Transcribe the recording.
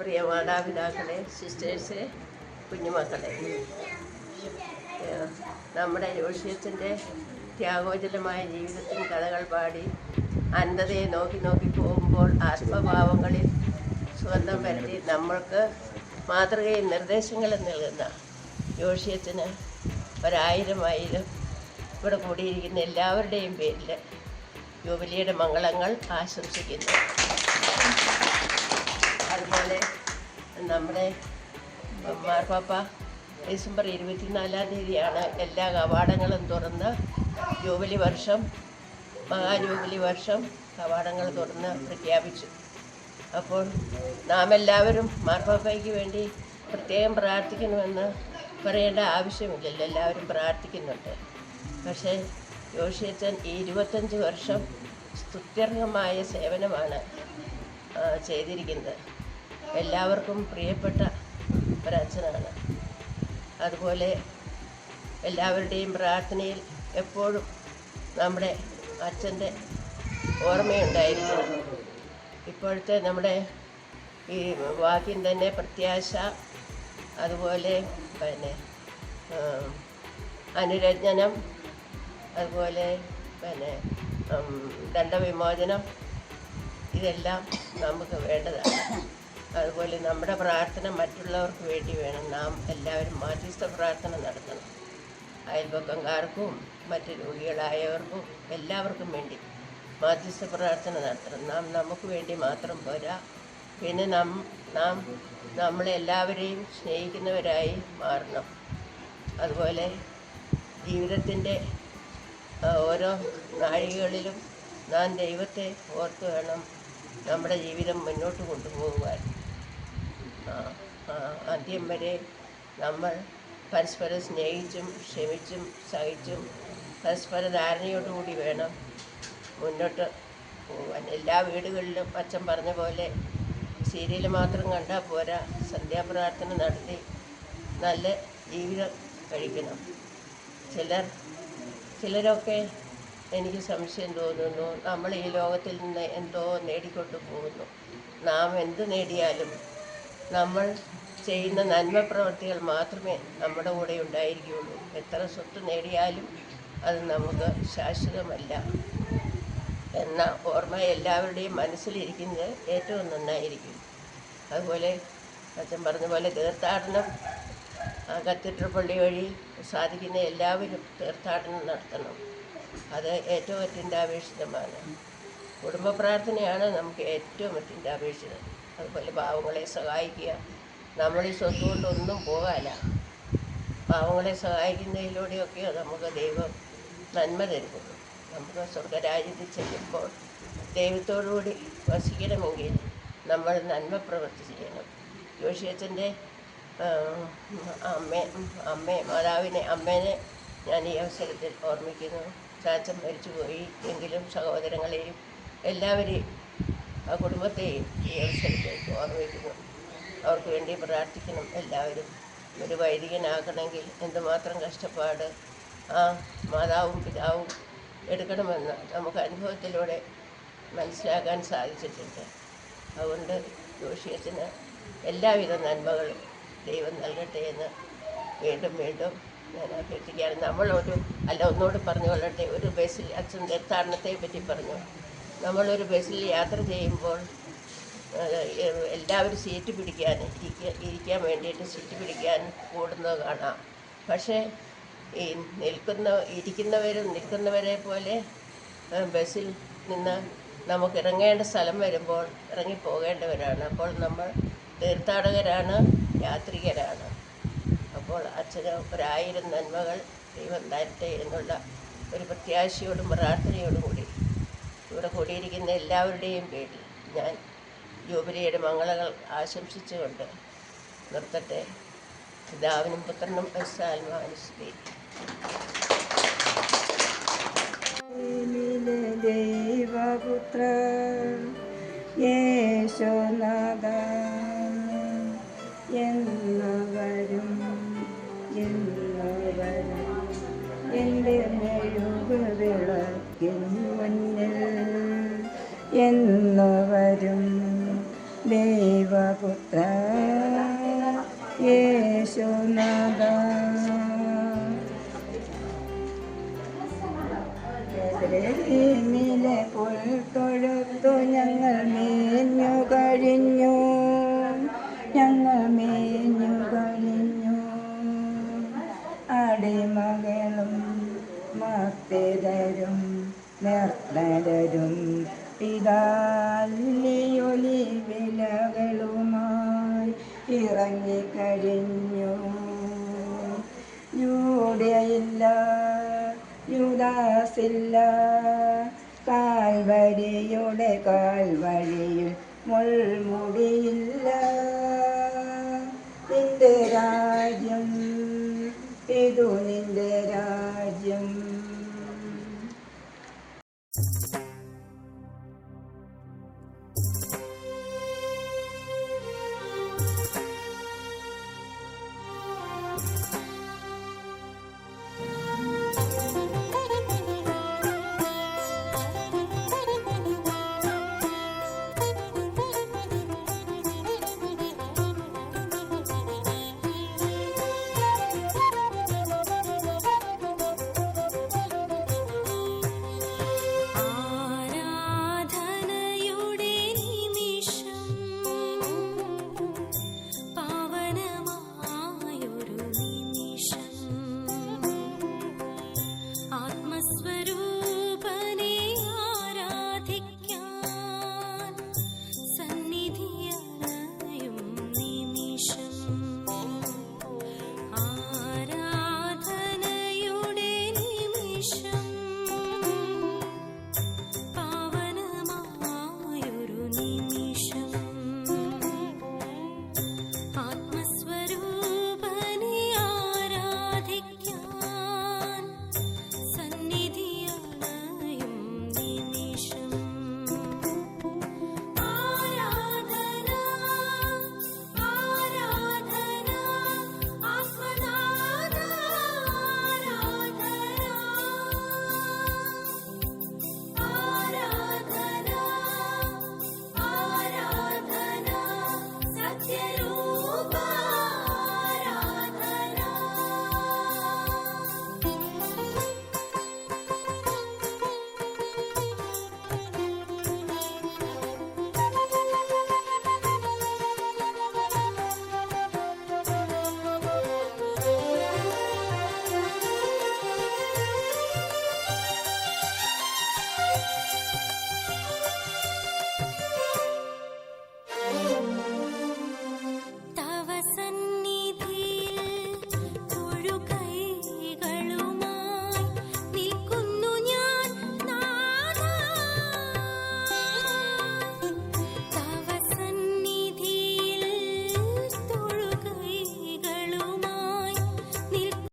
പ്രിയ മാതാപിതാക്കളെ സിസ്റ്റേഴ്സ് കുഞ്ഞുമക്കളെ നമ്മുടെ യോഷിയത്തിന്റെ ത്യാഗോജലമായ ജീവിതത്തിൽ കഥകൾ പാടി അന്ധതയെ നോക്കി നോക്കി പോകുമ്പോൾ ആത്മഭാവങ്ങളിൽ സ്വന്തം വരുത്തി നമ്മൾക്ക് മാതൃകയും നിർദ്ദേശങ്ങളും നൽകുന്ന യോഷിയത്തിന് ഒരായിരം ആയിരം ഇവിടെ കൂടിയിരിക്കുന്ന എല്ലാവരുടെയും പേരിൽ ജൂബിലിയുടെ മംഗളങ്ങൾ ആശംസിക്കുന്നു അതുപോലെ നമ്മുടെ മാർപ്പാപ്പ ഡിസംബർ ഇരുപത്തിനാലാം തീയതിയാണ് എല്ലാ കവാടങ്ങളും തുറന്ന് ജൂബിലി വർഷം മഹാജൂബിലി വർഷം കവാടങ്ങൾ തുറന്ന് പ്രഖ്യാപിച്ചു. അപ്പോൾ നാം എല്ലാവരും മാർപ്പാപ്പയ്ക്ക് വേണ്ടി പ്രത്യേകം പ്രാർത്ഥിക്കണമെന്ന് പറയേണ്ട ആവശ്യമില്ലല്ലോ. എല്ലാവരും പ്രാർത്ഥിക്കുന്നുണ്ട്. പക്ഷേ യോഷിയച്ചൻ ഈ ഇരുപത്തഞ്ച് വർഷം സ്തുത്യർഹമായ സേവനമാണ് ചെയ്തിരിക്കുന്നത്. എല്ലാവർക്കും പ്രിയപ്പെട്ട ഒരച്ഛനാണ്. അതുപോലെ എല്ലാവരുടെയും പ്രാർത്ഥനയിൽ എപ്പോഴും നമ്മുടെ അച്ഛന്റെ ഓർമ്മയുണ്ടായിരിക്കണം. ഇപ്പോഴത്തെ നമ്മുടെ ഈ വാക്യം തന്നെ പ്രത്യാശ അതുപോലെ പിന്നെ അനുരഞ്ജനം അതുപോലെ പിന്നെ ദണ്ഡവിമോചനം ഇതെല്ലാം നമുക്ക് വേണ്ടതാണ്. അതുപോലെ നമ്മുടെ പ്രാർത്ഥന മറ്റുള്ളവർക്ക് വേണ്ടി വേണം. നാം എല്ലാവരും മാധ്യസ്ഥ പ്രാർത്ഥന നടത്തണം. അയൽപക്കംകാർക്കും മറ്റ് രോഗികളായവർക്കും എല്ലാവർക്കും വേണ്ടി മാധ്യസ്ഥ പ്രാർത്ഥന നടത്തണം. നാം നമുക്ക് വേണ്ടി മാത്രം പോരാ. പിന്നെ നാം നാം നമ്മളെല്ലാവരെയും സ്നേഹിക്കുന്നവരായി മാറണം. അതുപോലെ ജീവിതത്തിന്റെ ഓരോ നാഴികകളിലും നാം ദൈവത്തെ ഓർത്ത് വേണം നമ്മുടെ ജീവിതം മുന്നോട്ട് കൊണ്ടുപോകുവാൻ. അന്ത്യം വരെ നമ്മൾ പരസ്പരം സ്നേഹിച്ചും ക്ഷമിച്ചും സഹിച്ചും പരസ്പര ധാരണയോടുകൂടി വേണം മുന്നോട്ട് പോകാൻ എല്ലാ വീടുകളിലും അച്ഛൻ പറഞ്ഞ പോലെ സീരിയൽ മാത്രം കണ്ടാൽ പോരാ. സന്ധ്യാപ്രാർത്ഥന നടത്തി നല്ല ജീവിതം കഴിക്കണം. ചിലർ ചിലരൊക്കെ എനിക്ക് സംശയം തോന്നുന്നു നമ്മൾ ഈ ലോകത്തിൽ നിന്ന് എന്തോ നേടിക്കൊണ്ട് പോകുന്നു. നാം എന്ത് നേടിയാലും നമ്മൾ ചെയ്യുന്ന നന്മ പ്രവൃത്തികൾ മാത്രമേ നമ്മുടെ കൂടെ ഉണ്ടായിരിക്കുകയുള്ളൂ. എത്ര സ്വത്ത് നേടിയാലും അത് നമുക്ക് ശാശ്വതമല്ല എന്ന ഓർമ്മ എല്ലാവരുടെയും മനസ്സിലിരിക്കുന്നത് ഏറ്റവും നന്നായിരിക്കും. അതുപോലെ അച്ഛൻ പറഞ്ഞ പോലെ തീർത്ഥാടനം കത്തീഡ്രൽ പള്ളി വഴി സാധിക്കുന്ന എല്ലാവരും തീർത്ഥാടനം നടത്തണം. അത് ഏറ്റവും അത്യന്താപേക്ഷിതമാണ്. കുടുംബ പ്രാർത്ഥനയാണ് നമുക്ക് ഏറ്റവും അത്യന്താപേക്ഷിതം. അതുപോലെ പാവങ്ങളെ സഹായിക്കുക. നമ്മൾ ഈ സ്വത്ത് കൊണ്ടൊന്നും പോകാല പാവങ്ങളെ സഹായിക്കുന്നതിലൂടെയൊക്കെ നമുക്ക് ദൈവം നന്മ തരുന്നത്. നമുക്ക് സ്വർഗരാജ്യത്തിൽ ചെല്ലുമ്പോൾ ദൈവത്തോടുകൂടി വസിക്കണമെങ്കിൽ നമ്മൾ നന്മ പ്രവൃത്തി ചെയ്യണം ജോഷിയച്ചന്റെ അമ്മ അമ്മയെ മാതാവിനെ അമ്മേനെ ഞാൻ ഈ അവസരത്തിൽ ഓർമ്മിക്കുന്നു. ചാച്ചൻ മരിച്ചുപോയി. എങ്കിലും സഹോദരങ്ങളെയും എല്ലാവരെയും ആ കുടുംബത്തെയും ഈ അവസരത്തിൽ ഓർമ്മിക്കുന്നു അവർക്ക് വേണ്ടി പ്രാർത്ഥിക്കണം എല്ലാവരും. ഒരു വൈദികനാകണമെങ്കിൽ എന്തുമാത്രം കഷ്ടപ്പാട് ആ മാതാവും പിതാവും എടുക്കണമെന്ന് നമുക്ക് അനുഭവത്തിലൂടെ മനസ്സിലാക്കാൻ സാധിച്ചിട്ടുണ്ട്. അതുകൊണ്ട് ജോഷിയത്തിന് എല്ലാവിധ നന്മകളും ദൈവം നൽകട്ടെ എന്ന് വീണ്ടും വീണ്ടും ഞാൻ അഭ്യർത്ഥിക്കുകയാണ്. നമ്മളൊരു അല്ല ഒന്നുകൂടി പറഞ്ഞു കൊള്ളട്ടെ ഒരു ബസ്സിൽ അച്ഛൻ തീർത്ഥാടനത്തെ പറ്റി പറഞ്ഞു. നമ്മളൊരു ബസ്സിൽ യാത്ര ചെയ്യുമ്പോൾ എല്ലാവരും സീറ്റ് പിടിക്കാൻ ഇരിക്കാൻ ഇരിക്കാൻ വേണ്ടിയിട്ട് സീറ്റ് പിടിക്കാൻ കൂടുന്നത് കാണാം. പക്ഷേ ഈ നിൽക്കുന്ന ഇരിക്കുന്നവരും നിൽക്കുന്നവരെ പോലെ ബസ്സിൽ നിന്ന് നമുക്ക് ഇറങ്ങേണ്ട സ്ഥലം വരുമ്പോൾ ഇറങ്ങിപ്പോകേണ്ടവരാണ്. അപ്പോൾ നമ്മൾ തീർത്ഥാടകരാണ് യാത്രികരാണ്. അപ്പോൾ അച്ഛന് ഒരായിരം നന്മകൾ ദൈവം തരട്ടെ എന്നുള്ള ഒരു പ്രത്യാശയോടും പ്രാർത്ഥനയോടും കൂടി ഇവിടെ കൂടിയിരിക്കുന്ന എല്ലാവരുടെയും പേരിൽ ഞാൻ ജൂബിലിയുടെ മംഗളങ്ങൾ ആശംസിച്ചുകൊണ്ട് നിർത്തട്ടെ. പിതാവിനും പുത്രനും യേശോനാഥ എന്നവരും എന്നവരും എന്റെ മെഴുകു വിളക്കിൻ മുന്നിൽ എന്നവരും ദൈവപുത്ര യേശുനാഥ. പുൽത്തൊഴുത്തു ഞങ്ങൾ മേഞ്ഞു ഇറങ്ങിക്കഴിഞ്ഞു യൂടയില്ല യുദാസില്ല. കാൽവരിയുടെ കാൽവരിയിൽ മുൾമുടിയിൽ